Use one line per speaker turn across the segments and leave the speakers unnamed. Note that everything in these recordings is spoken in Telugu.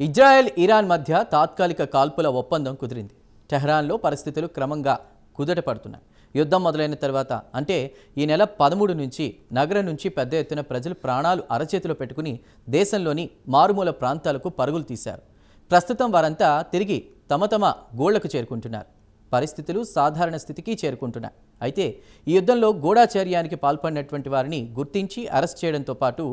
ఇజ్రాయెల్ ఇరాన్ మధ్య తాత్కాలిక కాల్పుల ఒప్పందం కుదిరింది. టెహ్రాన్లో పరిస్థితులు క్రమంగా కుదటపడుతున్నాయి. యుద్ధం మొదలైన తర్వాత అంటే ఈ నెల పదమూడు నుంచి నగరం నుంచి పెద్ద ఎత్తున ప్రజలు ప్రాణాలు అరచేతిలో పెట్టుకుని దేశంలోని మారుమూల ప్రాంతాలకు పరుగులు తీశారు. ప్రస్తుతం వారంతా తిరిగి తమ తమ గోళ్ళకు చేరుకుంటున్నారు. పరిస్థితులు సాధారణ స్థితికి చేరుకుంటున్నాయి. అయితే ఈ యుద్ధంలో గూఢాచర్యానికి పాల్పడినటువంటి వారిని గుర్తించి అరెస్ట్ చేయడంతో పాటు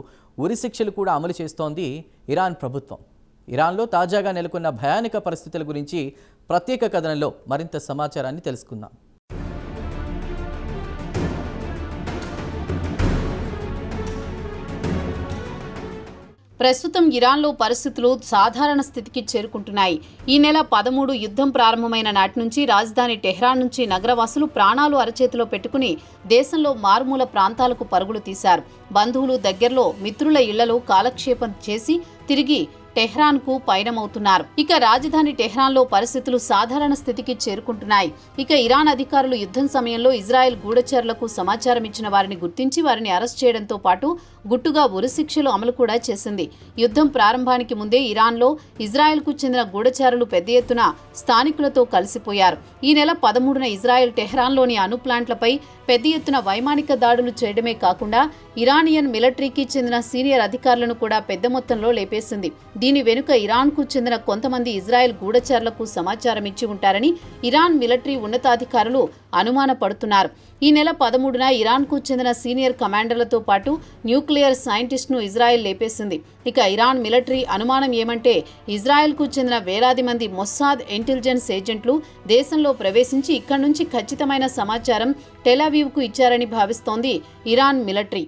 ఉరిశిక్షలు కూడా అమలు చేస్తోంది ఇరాన్ ప్రభుత్వం. ఇరాన్లో తాజాగా నెలకొన్న భయానక పరిస్థితుల గురించి ప్రత్యేక కథనంలో మరింత సమాచారాన్ని తెలుసుకుందాం.
ప్రస్తుతం ఇరాన్లో పరిస్థితులు సాధారణ స్థితికి చేరుకుంటున్నాయి. ఈ నెల పదమూడు యుద్ధం ప్రారంభమైన నాటి నుంచి రాజధాని టెహ్రాన్ నుంచి నగరవాసులు ప్రాణాలు అరచేతిలో పెట్టుకుని దేశంలో మారుమూల ప్రాంతాలకు పరుగులు తీశారు. బంధువులు దగ్గరలో మిత్రుల ఇళ్ళలో కాలక్షేపం చేసి తిరిగి టెహ్రాన్కు పయనమవుతున్నారు. ఇక రాజధాని టెహ్రాన్లో పరిస్థితులు సాధారణ స్థితికి చేరుకుంటున్నాయి. ఇక ఇరాన్ అధికారులు యుద్ధం సమయంలో ఇజ్రాయెల్ గూఢచారులకు సమాచారం ఇచ్చిన వారిని గుర్తించి వారిని అరెస్ట్ చేయడంతో పాటు గుట్టుగా ఉరిశిక్షలు అమలు కూడా చేసింది. యుద్ధం ప్రారంభానికి ముందే ఇరాన్లో ఇజ్రాయెల్కు చెందిన గూఢచారులు పెద్ద ఎత్తున స్థానికులతో కలిసిపోయారు. ఈ నెల పదమూడున ఇజ్రాయెల్ టెహ్రాన్లోని అణు ప్లాంట్లపై పెద్ద ఎత్తున వైమానిక దాడులు చేయడమే కాకుండా ఇరానియన్ మిలిటరీకి చెందిన సీనియర్ అధికారులను కూడా పెద్ద మొత్తంలో లేపేసింది. దీని వెనుక ఇరాన్కు చెందిన కొంతమంది ఇజ్రాయెల్ గూఢచారులకు సమాచారం ఇచ్చి ఉంటారని ఇరాన్ మిలిటరీ ఉన్నతాధికారులు అనుమానపడుతున్నారు. ఈ నెల పదమూడున ఇరాన్కు చెందిన సీనియర్ కమాండర్లతో పాటు న్యూక్లియర్ సైంటిస్ట్ను ఇజ్రాయెల్ లేపేసింది. ఇక ఇరాన్ మిలిటరీ అనుమానం ఏమంటే ఇజ్రాయెల్కు చెందిన వేలాది మంది మొస్సాద్ ఇంటెలిజెన్స్ ఏజెంట్లు దేశంలో ప్రవేశించి ఇక్కడి నుంచి ఖచ్చితమైన సమాచారం టెలావీవ్కు ఇచ్చారని భావిస్తోంది ఇరాన్ మిలిటరీ.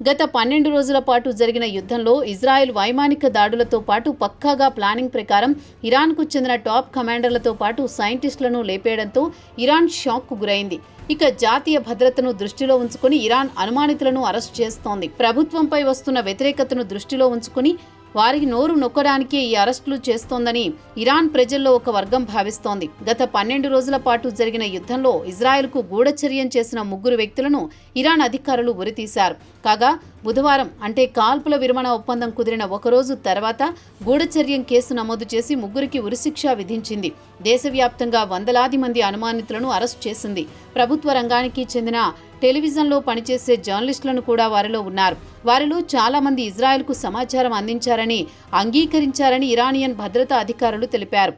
గత పన్నెండు రోజుల పాటు జరిగిన యుద్ధంలో ఇజ్రాయెల్ వైమానిక దాడులతో పాటు పక్కాగా ప్లానింగ్ ప్రకారం ఇరాన్కు చెందిన టాప్ కమాండర్లతో పాటు సైంటిస్టులను లేపేయడంతో ఇరాన్ షాక్కు గురైంది. ఇక జాతీయ భద్రతను దృష్టిలో ఉంచుకుని ఇరాన్ అనుమానితులను అరెస్ట్ చేస్తోంది. ప్రభుత్వంపై వస్తున్న వ్యతిరేకతను దృష్టిలో ఉంచుకుని వారికి నోరు నొక్కడానికే ఈ అరెస్టులు చేస్తోందని ఇరాన్ ప్రజల్లో ఒక వర్గం భావిస్తోంది. గత పన్నెండు రోజుల పాటు జరిగిన యుద్ధంలో ఇజ్రాయెల్కు గూఢచర్యం చేసిన ముగ్గురు వ్యక్తులను ఇరాన్ అధికారులు ఉరితీశారు. కాగా బుధవారం అంటే కాల్పుల విరమణ ఒప్పందం కుదిరిన ఒకరోజు తర్వాత గూఢచర్యం కేసు నమోదు చేసి ముగ్గురికి ఉరిశిక్ష విధించింది. దేశవ్యాప్తంగా వందలాది మంది అనుమానితులను అరెస్ట్ చేసింది. ప్రభుత్వ రంగానికి చెందిన టెలివిజన్లో పనిచేసే జర్నలిస్టులను కూడా వారిలో ఉన్నారు. వారిలో చాలా మంది ఇజ్రాయెల్కు సమాచారం అందించారని అంగీకరించారని ఇరానియన్ భద్రతా అధికారులు తెలిపారు.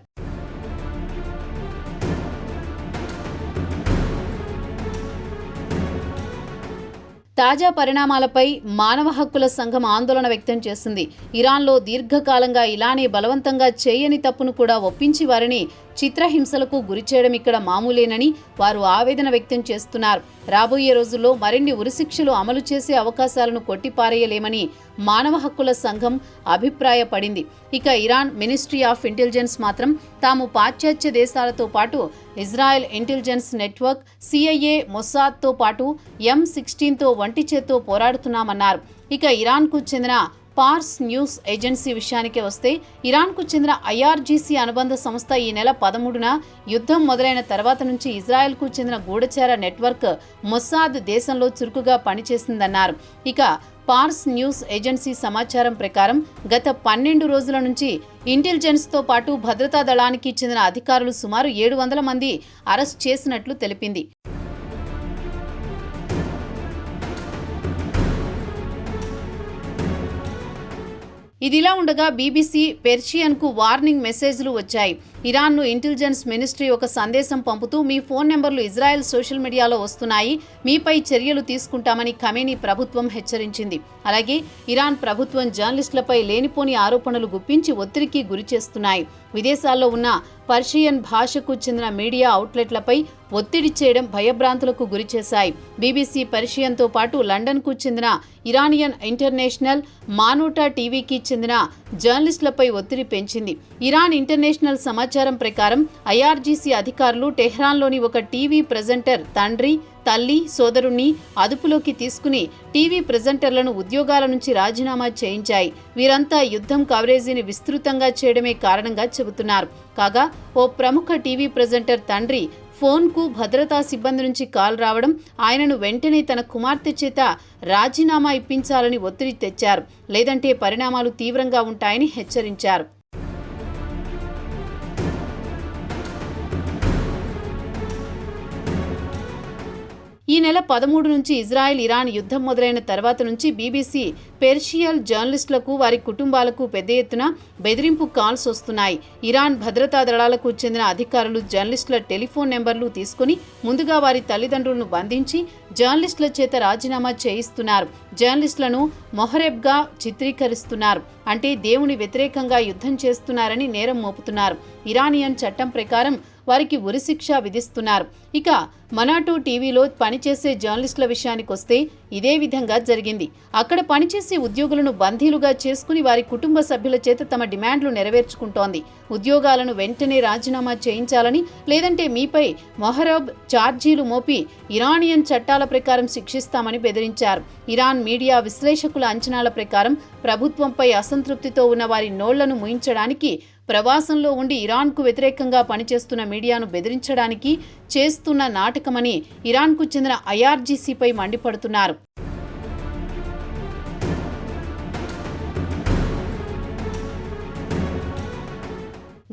తాజా పరిణామాలపై మానవ హక్కుల సంఘం ఆందోళన వ్యక్తం చేసింది. ఇరాన్లో దీర్ఘకాలంగా ఇలానే బలవంతంగా చేయని తప్పును కూడా ఒప్పించి వారిని చిత్రహింసలకు గురి చేయడం ఇక్కడ మామూలేనని వారు ఆవేదన వ్యక్తం చేస్తున్నారు. రాబోయే రోజుల్లో మరిన్ని ఉరిశిక్షలు అమలు చేసే అవకాశాలను కొట్టిపారేయలేమని మానవ హక్కుల సంఘం అభిప్రాయపడింది. ఇక ఇరాన్ మినిస్ట్రీ ఆఫ్ ఇంటెలిజెన్స్ మాత్రం తాము పాశ్చాత్య దేశాలతో పాటు ఇజ్రాయెల్ ఇంటెలిజెన్స్ నెట్వర్క్ సిఐఏ మొసాద్తో పాటు ఎం సిక్స్టీన్తో వంటి చేత్తో పోరాడుతున్నామన్నారు. ఇక ఇరాన్కు చెందిన పార్స్ న్యూస్ ఏజెన్సీ విషయానికి వస్తే ఇరాన్కు చెందిన ఐఆర్జీసీ అనుబంధ సంస్థ ఈ నెల పదమూడున యుద్ధం మొదలైన తర్వాత నుంచి ఇజ్రాయెల్కు చెందిన గూఢచార నెట్వర్క్ మొసాద్ దేశంలో చురుకుగా పనిచేసిందన్నారు. ఇక పార్స్ న్యూస్ ఏజెన్సీ సమాచారం ప్రకారం గత పన్నెండు రోజుల నుంచి ఇంటెలిజెన్స్తో పాటు భద్రతా దళానికి చెందిన అధికారులు సుమారు ఏడు వందల మంది అరెస్ట్ చేసినట్లు తెలిపింది. ఇదిలా ఉండగా బీబీసీ పెర్షియన్కు వార్నింగ్ మెసేజ్లు వచ్చాయి. ఇరాన్ను ఇంటెలిజెన్స్ మినిస్ట్రీ ఒక సందేశం పంపుతూ మీ ఫోన్ నెంబర్లు ఇజ్రాయెల్ సోషల్ మీడియాలో వస్తున్నాయి. మీపై చర్యలు తీసుకుంటామని ఖమేనీ ప్రభుత్వం హెచ్చరించింది. అలాగే ఇరాన్ ప్రభుత్వం జర్నలిస్టులపై లేనిపోని ఆరోపణలు గుప్పించి ఒత్తిడికి గురిచేస్తున్నాయి విదేశాల్లో ఉన్న పర్షియన్ భాషకు చెందిన మీడియా అవుట్లెట్లపై ఒత్తిడి చేయడం భయభ్రాంతులకు గురిచేశాయి బీబీసీ పర్షియన్తో పాటు లండన్కు చెందిన ఇరానియన్ ఇంటర్నేషనల్ మానోటా టీవీకి చెందిన జర్నలిస్టులపై ఒత్తిడి పెంచింది. ఇరాన్ ఇంటర్నేషనల్ సమాచారం ప్రకారం ఐఆర్జీసీ అధికారులు టెహ్రాన్లోని ఒక టీవీ ప్రజెంటర్ తండ్రి తల్లి సోదరుణ్ణి అదుపులోకి తీసుకుని టీవీ ప్రెజెంటర్లను ఉద్యోగాల నుంచి రాజీనామా చేయించాయి. వీరంతా యుద్ధం కవరేజీని విస్తృతంగా చేయడమే కారణంగా చెబుతున్నారు. కాగా ఓ ప్రముఖ టీవీ ప్రెజెంటర్ తండ్రి ఫోన్కు భద్రతా సిబ్బంది నుంచి కాల్ రావడం ఆయనను వెంటనే తన కుమార్తె చేత రాజీనామా ఇప్పించాలని ఒత్తిడి తెచ్చారు. లేదంటే పరిణామాలు తీవ్రంగా ఉంటాయని హెచ్చరించారు. ఈ నెల పదమూడు నుంచి ఇజ్రాయెల్ ఇరాన్ యుద్ధం మొదలైన తర్వాత నుంచి బీబీసీ పెర్షియల్ జర్నలిస్టులకు వారి కుటుంబాలకు పెద్ద ఎత్తున బెదిరింపు కాల్స్ వస్తున్నాయి. ఇరాన్ భద్రతా దళాలకు చెందిన అధికారులు జర్నలిస్టుల టెలిఫోన్ నెంబర్లు తీసుకుని ముందుగా వారి తల్లిదండ్రులను బంధించి జర్నలిస్టుల చేత రాజీనామా చేయిస్తున్నారు. జర్నలిస్టులను మొహరెబ్గా చిత్రీకరిస్తున్నారు. అంటే దేవుని వ్యతిరేకంగా యుద్ధం చేస్తున్నారని నేరం మోపుతున్నారు. ఇరానియన్ చట్టం ప్రకారం వారికి ఉరిశిక్ష విధిస్తున్నారు. ఇక మనాటో టీవీలో పనిచేసే జర్నలిస్టుల విషయానికి వస్తే ఇదే విధంగా జరిగింది. అక్కడ పనిచేసే ఉద్యోగులను బందీలుగా చేసుకుని వారి కుటుంబ సభ్యుల చేత తమ డిమాండ్లు నెరవేర్చుకుంటోంది. ఉద్యోగాలను వెంటనే రాజీనామా చేయించాలని లేదంటే మీపై మొహరబ్ ఛార్జీలు మోపి ఇరానియన్ చట్టాల ప్రకారం శిక్షిస్తామని బెదిరించారు. ఇరాన్ మీడియా విశ్లేషకుల అంచనాల ప్రకారం ప్రభుత్వంపై అసంతృప్తితో ఉన్న వారి నోళ్ళను ముయించడానికి ప్రవాసంలో ఉండి ఇరాన్కు వ్యతిరేకంగా పనిచేస్తున్న మీడియాను బెదిరించడానికి చేస్తున్న నాటకమని ఇరాన్కు చెందిన ఐఆర్జీసీపై మండిపడుతున్నారు.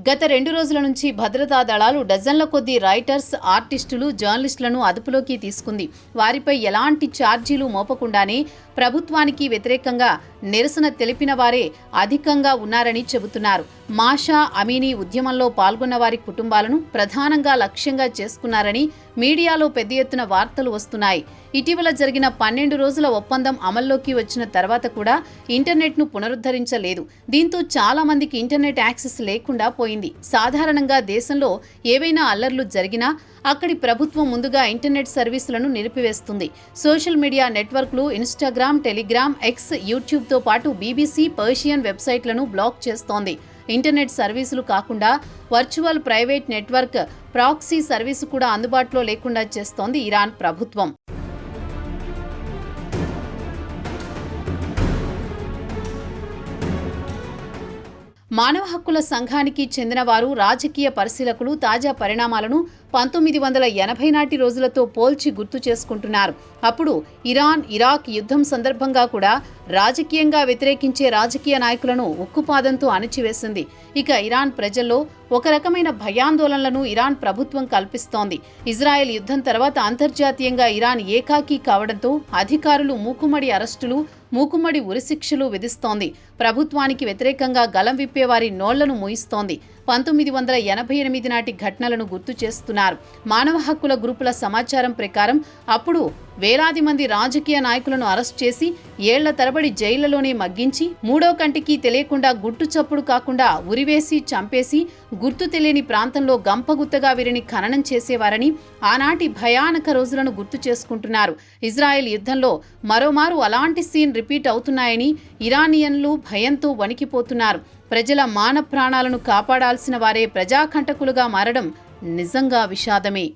గత రెండు రోజుల నుంచి భద్రతా దళాలు డజన్ల కొద్దీ రైటర్స్ ఆర్టిస్టులు జర్నలిస్టులను అదుపులోకి తీసుకుంది. వారిపై ఎలాంటి ఛార్జీలు మోపకుండానే ప్రభుత్వానికి వ్యతిరేకంగా నిరసన తెలిపిన వారే అధికంగా ఉన్నారని చెబుతున్నారు. మాషా అమీనీ ఉద్యమంలో పాల్గొన్న వారి కుటుంబాలను ప్రధానంగా లక్ష్యంగా చేసుకున్నారని మీడియాలో పెద్ద ఎత్తున వార్తలు వస్తున్నాయి. ఇటీవల జరిగిన పన్నెండు రోజుల ఒప్పందం అమల్లోకి వచ్చిన తర్వాత కూడా ఇంటర్నెట్ను పునరుద్ధరించలేదు. దీంతో చాలా మందికి ఇంటర్నెట్ యాక్సెస్ లేకుండా పోయింది. సాధారణంగా దేశంలో ఏవైనా అల్లర్లు జరిగినా అక్కడి ప్రభుత్వం ముందుగా ఇంటర్నెట్ సర్వీసులను నిలిపివేస్తుంది. సోషల్ మీడియా నెట్వర్క్లు ఇన్స్టాగ్రామ్ టెలిగ్రామ్ ఎక్స్ యూట్యూబ్తో పాటు బీబీసీ పర్షియన్ వెబ్సైట్లను బ్లాక్ చేస్తోంది. ఇంటర్నెట్ సర్వీసులు కాకుండా virtual private network proxy service కూడా అందుబాటులో లేకుండా చేస్తోంది ఇరాన్ ప్రభుత్వం. మానవ హక్కుల సంఘానికి చెందిన వారు రాజకీయ పరిశీలకులు తాజా పరిణామాలను పంతొమ్మిది వందల ఎనభై నాటి రోజులతో పోల్చి గుర్తు చేసుకుంటున్నారు. అప్పుడు ఇరాన్ ఇరాక్ యుద్ధం సందర్భంగా కూడా రాజకీయంగా వ్యతిరేకించే రాజకీయ నాయకులను ఉక్కుపాదంతో అణిచివేసింది. ఇక ఇరాన్ ప్రజల్లో ఒక రకమైన భయాందోళనలను ఇరాన్ ప్రభుత్వం కల్పిస్తోంది. ఇజ్రాయెల్ యుద్ధం తర్వాత అంతర్జాతీయంగా ఇరాన్ ఏకాకీ కావడంతో అధికారులు మూకుమ్మడి అరెస్టులు మూకుమ్మడి ఉరిశిక్షలు విధిస్తోంది. ప్రభుత్వానికి వ్యతిరేకంగా గలం విప్పేవారి నోళ్ళను మూయిస్తోంది. పంతొమ్మిది వందల ఎనభై ఎనిమిది నాటి ఘటనలను గుర్తు చేస్తున్నారు. మానవ హక్కుల గ్రూపుల సమాచారం ప్రకారం అప్పుడు వేలాది మంది రాజకీయ నాయకులను అరెస్ట్ చేసి ఏళ్ళ తరబడి జైళ్ళలోనే మగ్గించి మూడో కంటికి తెలియకుండా గుట్టు చప్పుడు కాకుండా ఉరివేసి చంపేసి గుర్తు తెలియని ప్రాంతంలో గంపగుత్తగా వీరిని ఖననం చేసేవారని ఆనాటి భయానక రోజులను గుర్తు చేసుకుంటున్నారు. ఇజ్రాయెల్ యుద్ధంలో మరోమారు అలాంటి సీన్ రిపీట్ అవుతున్నాయని ఇరానియన్లు భయంతో వణికిపోతున్నారు. ప్రజల మాన ప్రాణాలను కాపాడాల్సిన వారే ప్రజాకంటకులుగా మారడం నిజంగా విషాదమే.